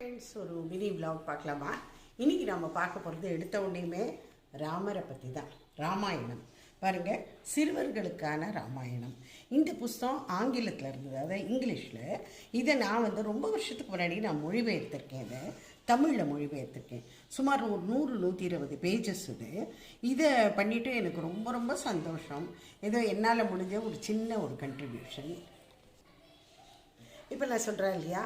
Friends ஒரு mini vlog பார்க்கலாமா? இன்றைக்கி நம்ம பார்க்க போகிறது எடுத்த உடனேயுமே ராமரை பற்றி தான் ராமாயணம். பாருங்கள் சிறுவர்களுக்கான ராமாயணம். இந்த புஸ்தகம் ஆங்கிலத்தில் இருந்தது. அதாவது இங்கிலீஷில். இதை நான் வந்து ரொம்ப வருஷத்துக்கு முன்னாடி நான் மொழிபெயர்த்திருக்கேன் இதை. தமிழில் மொழிபெயர்த்திருக்கேன். சுமார் ஒரு நூறு நூற்றி இருபது பேஜஸ் இது. இதை பண்ணிவிட்டு எனக்கு ரொம்ப ரொம்ப சந்தோஷம். ஏதோ என்னால் முடிஞ்ச ஒரு சின்ன ஒரு கண்ட்ரிபியூஷன் இப்போ நான் சொல்கிறேன் இல்லையா?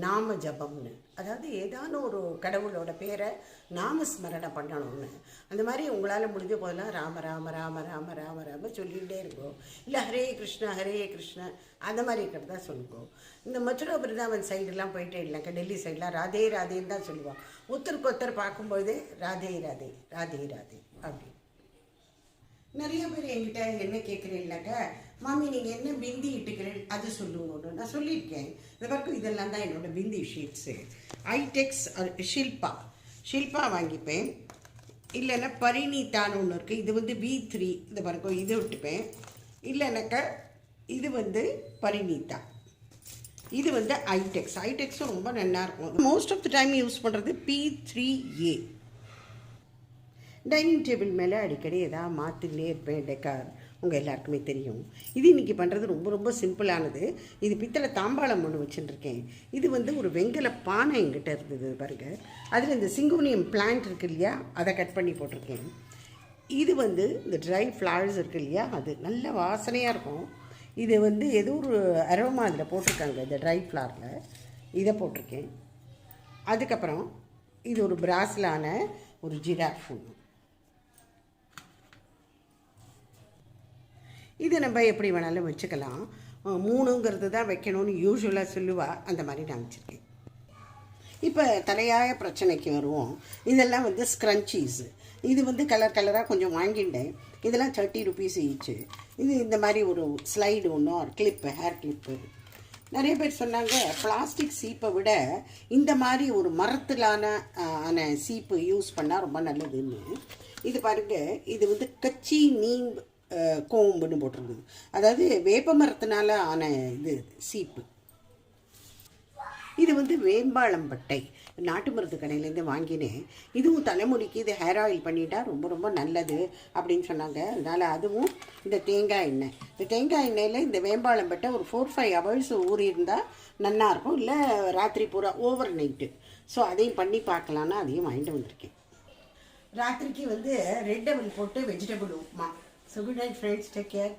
நாம ஜபம்னு. அதாவது ஏதான ஒரு கடவுளோட பேரை நாம ஸ்மரணை பண்ணணும்னு. அந்த மாதிரி உங்களால் முடிஞ்ச போதெல்லாம் ராம ராம ராம ராம ராம ராம சொல்லிகிட்டே இருக்கோம் இல்லை ஹரே கிருஷ்ணா ஹரே கிருஷ்ணா அந்த மாதிரி இருக்கிறதா சொல்லுவோம் இந்த மதுரை பிருந்தாவன் சைடெலாம் போயிட்டே இல்லைங்க டெல்லி சைடெலாம் ராதே ராதேன்னு தான் சொல்லுவான் ஒருத்தருக்கு ஒருத்தர் பார்க்கும்போதே ராதே ராதே ராதே ராதே அப்படி நிறைய பேர் என்கிட்ட என்ன கேட்குறீங்கனாக்க மாமி நீங்கள் என்ன பிந்தி இட்டுக்கிறேன்? அது சொல்லுங்கன்னு நான் சொல்லியிருக்கேன். இந்த பக்கம் இதெல்லாம் தான் என்னோட பிந்தி ஷீட்ஸு ஐடெக்ஸ் ஷில்பா. ஷில்பா வாங்கிப்பேன். இல்லைன்னா பரிணீத்தான்னு ஒன்று இருக்குது இது வந்து பி த்ரீ இந்த பக்கம் இது விட்டுப்பேன். இல்லைனாக்கா இது வந்து பரிணீத்தா இது வந்து ஐடெக்ஸ் ஐடெக்ஸும் ரொம்ப நல்லாயிருக்கும் most of the time use பண்ணுறது B three A dining table மேலே அடிக்கடி எதாவது மாற்றிலே இருப்பேன் டெக்கார் உங்கள் எல்லாருக்குமே தெரியும். இது இன்றைக்கி பண்ணுறது ரொம்ப ரொம்ப சிம்பிளானது. இது பித்தளை தாம்பாளம் ஒன்று வச்சுட்டுருக்கேன் இது வந்து ஒரு வெங்கல பானை எங்கிட்ட இருந்தது பாருங்க. அதில் இந்த சிங்கோனியம் பிளான்ட் இருக்கு இல்லையா? அதை கட் பண்ணி போட்டிருக்கேன். இது வந்து இந்த ட்ரை ஃப்ளவர்ஸ் இருக்கு இல்லையா? அது நல்ல வாசனையாக இருக்கும். இது வந்து ஏதோ ஒரு அரோமா அதில் போட்டிருக்காங்க இந்த ட்ரை ஃப்ளவரில் இதை போட்டிருக்கேன். அதுக்கப்புறம் இது ஒரு பிராஸ்லான ஒரு ஜிராஃப் ஒன்று இது நம்ம எப்படி வேணாலும் வச்சுக்கலாம். மூணுங்கிறது தான் வைக்கணும்னு யூஸ்வலாக சொல்லுவா அந்த மாதிரி நான் வச்சுருக்கேன். இப்போ தலையாய பிரச்சனைக்கு வருவோம். இதெல்லாம் வந்து ஸ்க்ரன்ச்சீஸு இது வந்து கலர் கலராக கொஞ்சம் வாங்கிட்டேன். இதெல்லாம் தேர்ட்டி ருபீஸ் ஈச்சு இது இந்த மாதிரி ஒரு ஸ்லைடு ஒன்று ஒரு கிளிப்பு ஹேர் கிளிப்பு நிறைய பேர் சொன்னாங்க பிளாஸ்டிக் சீப்பை விட இந்த மாதிரி ஒரு மரத்திலான ஆன சீப்பு யூஸ் பண்ணால் ரொம்ப நல்லதுன்னு. இது பாருங்க இது வந்து கச்சி நீம் கோம்புன்னு போட்டிருந்தது. அதாவது வேப்ப மரத்தினால ஆன இது சீப்பு. இது வந்து வேம்பாளம்பட்டை நாட்டு மருந்து கடையிலேருந்து வாங்கினேன். இதுவும் தலைமுடிக்கு இது ஹேர் ஆயில் பண்ணிட்டா ரொம்ப ரொம்ப நல்லது அப்படின்னு சொன்னாங்க. அதனால் அதுவும் இந்த தேங்காய் எண்ணெய். இந்த தேங்காய் எண்ணெயில் இந்த வேம்பாளம்பட்டை ஒரு ஃபோர் ஃபைவ் ஹவர்ஸ் ஊறி இருந்தால் இல்லை ராத்திரி பூரா ஓவர் நைட்டு ஸோ அதையும் பண்ணி பார்க்கலான்னு அதையும் வாங்கிட்டு வந்திருக்கேன். ராத்திரிக்கு வந்து ரெட் டபுள் போட்டு vegetable upma. So good night friends take care